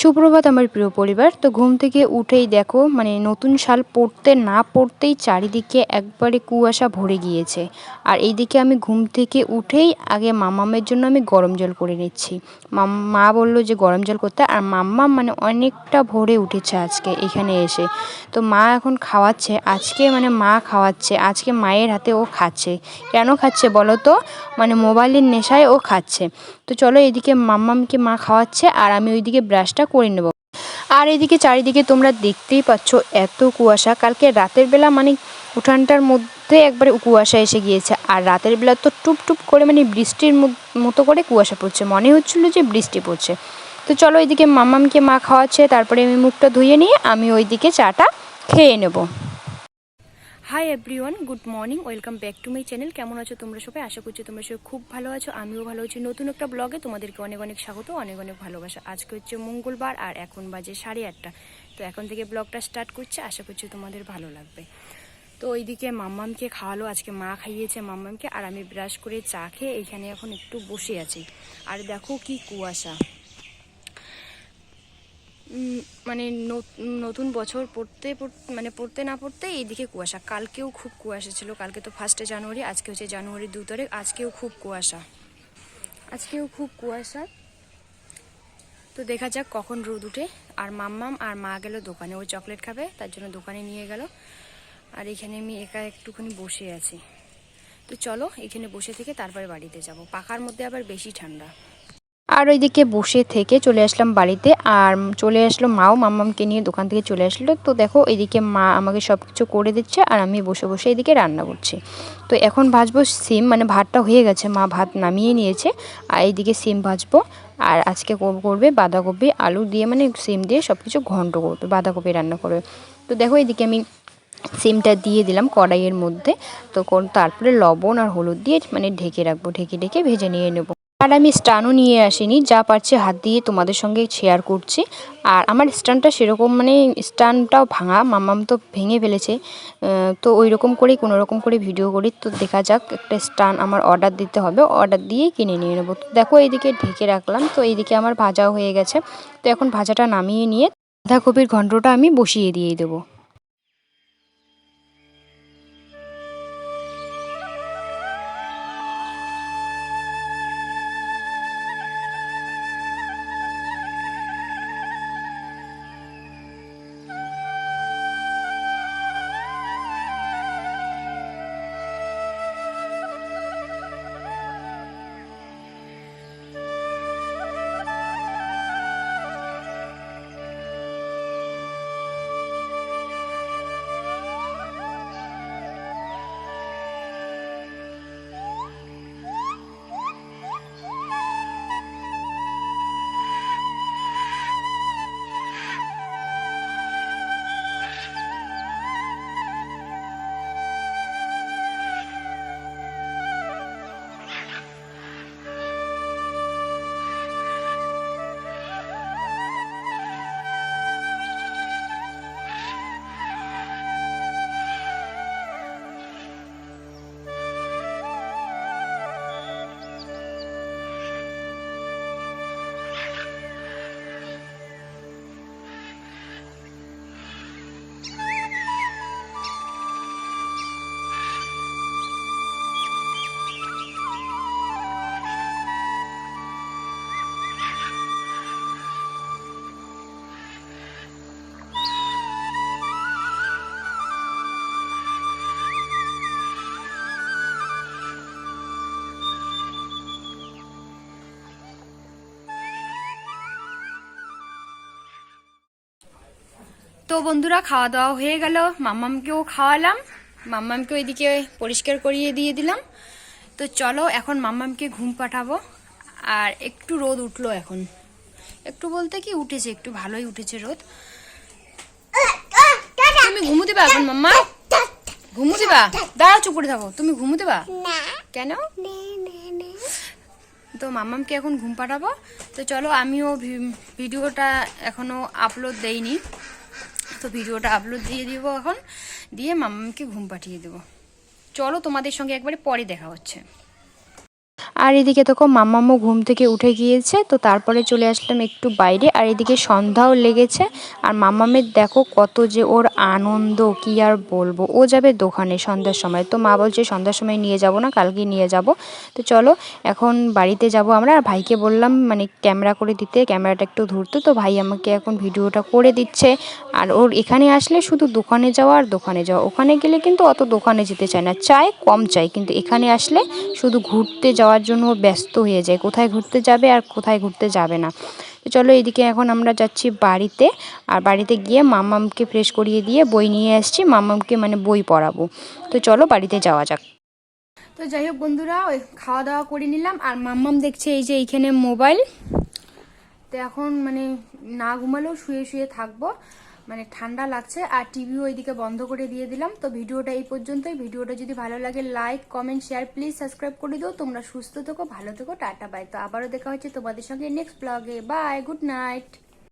সুপ্রভাত আমার প্রিয় পরিবার। তো ঘুম থেকে উঠেই দেখো মানে নতুন সাল পড়তে না পড়তেই চারিদিকে একবারে কুয়াশা ভরে গিয়েছে। আর এইদিকে আমি ঘুম থেকে উঠেই আগে মামামের জন্য আমি গরম জল করে নিচ্ছি। মা বলল যে গরম জল করতে, আর মাম্মা মানে অনেকটা ভোরে উঠেছে আজকে এখানে এসে। তো মা এখন খাওয়াচ্ছে, আজকে মানে মা খাওয়াচ্ছে, আজকে মায়ের হাতে ও খাচ্ছে। কেন খাচ্ছে বলো তো? মানে মোবাইলের নেশায় ও খাচ্ছে। তো চলো এদিকে মাম্মামকে মা খাওয়াচ্ছে, আর আমি ওইদিকে ব্রাশটা করে নেব। আর এদিকে চারিদিকে তোমরা দেখতেই পাচ্ছ এত কুয়াশা। কালকে রাতের বেলা মানে উঠানটার মধ্যে একবারে কুয়াশা এসে গিয়েছে। আর রাতের বেলা তো টুপ টুপ করে মানে বৃষ্টির মত- করে কুয়াশা পড়ছে। মনে হচ্ছিল যে বৃষ্টি পড়ছে। তো চলো এদিকে মামামকে মা খাওয়াচ্ছে, তারপরে আমি মুখটা ধুয়ে নিয়ে আমি ওইদিকে চাটা খেয়ে নেব। Hi everyone good morning welcome back to my channel কেমন আছো তোমরা সবাই? আশা করছি তোমরা সবাই খুব ভালো আছো, আমিও ভালো আছি। নতুন একটা ব্লগে তোমাদেরকে অনেক অনেক স্বাগত, অনেক অনেক ভালোবাসা। আজকে হচ্ছে মঙ্গলবার আর এখন বাজে সাড়ে আটটা। তো এখন থেকে ব্লগটা স্টার্ট করছে, আশা করছি তোমাদের ভালো লাগবে। তো ওইদিকে মাম্মামকে খাওয়ালো, আজকে মা খাইয়েছে মাম্মামকে, আর আমি ব্রাশ করে চা খেয়ে এখানে এখন একটু বসে আছি। আর দেখো কি কুয়াশা। মানে নত- নতুন বছর পড়তে মানে পড়তে না পড়তে এইদিকে কুয়াশা। কালকেও খুব কুয়াশা ছিল। কালকে তো ফার্স্টে জানুয়ারি, আজকে হচ্ছে জানুয়ারি দু তারিখ, আজকেও খুব কুয়াশা। আজকেও খুব কুয়াশা। তো দেখা যাক কখন রোদ উঠে। আর মাম্মাম আর মা গেল দোকানে। ওই চকলেট খাবে, তার জন্য দোকানে নিয়ে গেল। আর এখানে আমি একা একটুখানি বসে আছি। তো চলো, এখানে বসে থেকে তারপরে বাড়িতে যাব। পাখার মধ্যে আবার বেশি ঠান্ডা। আর ওইদিকে বসে থেকে চলে আসলাম বাড়িতে। আর চলে আসলো মাও মাম্মামকে নিয়ে দোকান থেকে চলে আসলো। তো দেখো এইদিকে মা আমাকে সব কিছু করে দিচ্ছে আর আমি বসে বসে এদিকে রান্না করছি। তো এখন ভাজবো সিম মানে ভাতটা হয়ে গেছে। মা ভাত নামিয়ে নিয়েছে, আর এইদিকে সিম ভাজবো। আর আজকে কর- করবে বাঁধাকপি, আলু দিয়ে মানে সিম দিয়ে সব কিছু ঘন্ট করবে, বাঁধাকপি রান্না করবে। তো দেখো, এইদিকে আমি সিমটা দিয়ে দিলাম কড়াইয়ের মধ্যে। তো তারপরে লবণ আর হলুদ দিয়ে মানে ঢেকে রাখব, ঢেকে ঢেকে ভেজে নিয়ে নেব। আর আমি স্টানও নিয়ে আসিনি, যা পারছি হাত দিয়ে তোমাদের সঙ্গে শেয়ার করছি। আর আমার স্টানটা সেরকম মানে স্টানটাও ভাঙা, মামাম তো ভেঙে ফেলেছে। তো ওই রকম করেই কোনো রকম করে ভিডিও করি। তো দেখা যাক, একটা স্টান আমার অর্ডার দিতে হবে। অর্ডার দিয়েই কিনে নিয়ে নেব। দেখো এইদিকে ঢেকে রাখলাম। তো এইদিকে আমার ভাজাও হয়ে গেছে। তো এখন ভাজাটা নামিয়ে নিয়ে বাঁধাকপির ঘণ্টটা আমি বসিয়ে দিয়ে দেবো। তো বন্ধুরা খাওয়া দাওয়া হয়ে গেল। মাম্মামকেও খাওয়ালাম। মাম্মামকে ওইদিকে পরিষ্কার করিয়ে দিয়ে দিলাম। তো চলো এখন মাম্মামকে ঘুম পাঠাবো। আর একটু রোদ উঠল এখন। একটু বলতে কি উঠেছে একটু ভালোই উঠেছে রোদ। তুমি ঘুমু দিবা এখন মাম্মা? ঘুমু দিবা? দাঁড়াও চুপ করে থাকো। তুমি ঘুমু দিবা? কেন? তো মাম্মামকে এখন ঘুম পাঠাবো। তো চলো আমিও ভিডিওটা এখনও আপলোড দেইনি। তো ভিডিওটা আপলোড দিয়ে দিব এখন। দিয়ে মাম্মামকে ঘুম পাঠিয়ে দেবো। চলো তোমাদের সঙ্গে একবারে পরে দেখা হচ্ছে। আর এদিকে দেখো মাম্মাম্মু ঘুম থেকে উঠে গিয়েছে, তো তারপরে চলে আসলাম একটু বাইরে, আর এদিকে সন্ধ্যাও লেগেছে। আর মামামের দেখো কত যে ওর আনন্দ, কি আর বলব? ও যাবে দোকানে সন্ধ্যার সময়। তো মা বলছে, সন্ধ্যার সময় নিয়ে যাব না, কালকে নিয়ে যাব। তো চলো, এখন বাড়িতে যাব আমরা। আর ভাইকে বললাম মানে ক্যামেরা করে দিতে, ক্যামেরাটা একটু ধরতো। তো ভাই আমাকে এখন ভিডিওটা করে দিচ্ছে। আর ওর এখানে আসলে শুধু দোকানে যাওয়া আর দোকানে যাওয়া। ওখানে গেলে কিন্তু অত দোকানে যেতে চায় না। চায়, কম চায়, কিন্তু এখানে আসলে শুধু ঘুরতে যাওয়ার জন্য ব্যস্ত হয়ে যায়। কোথায় ঘুরতে যাবে আর কোথায় ঘুরতে যাবে না। তো চলো এদিকে এখন আমরা যাচ্ছি বাড়িতে। আর বাড়িতে গিয়ে মাম্মামকে ফ্রেশ করিয়ে দিয়ে বই নিয়ে আসছি। মাম্মামকে মানে বই পড়াবো। তো চলো বাড়িতে যাওয়া যাক। তো যাই হোক বন্ধুরা, ওই খাওয়া দাওয়া করে নিলাম। আর মাম্মাম দেখছে এই যে এইখানে মোবাইল। তো এখন মানে না ঘুমালেও শুয়ে শুয়ে থাকব। মানে ঠান্ডা লাগছে, আর টিভিও ওইদিকে বন্ধ করে দিয়ে দিলাম। তো ভিডিওটা এই পর্যন্তই। ভিডিওটা যদি ভালো লাগে like comment share please subscribe করে দিও। তোমরা সুস্থ থেকো, ভালো থেকো, টাটা বাই তো আবারও দেখা হচ্ছে তোমাদের সঙ্গে নেক্সট ব্লগে বাই গুড নাইট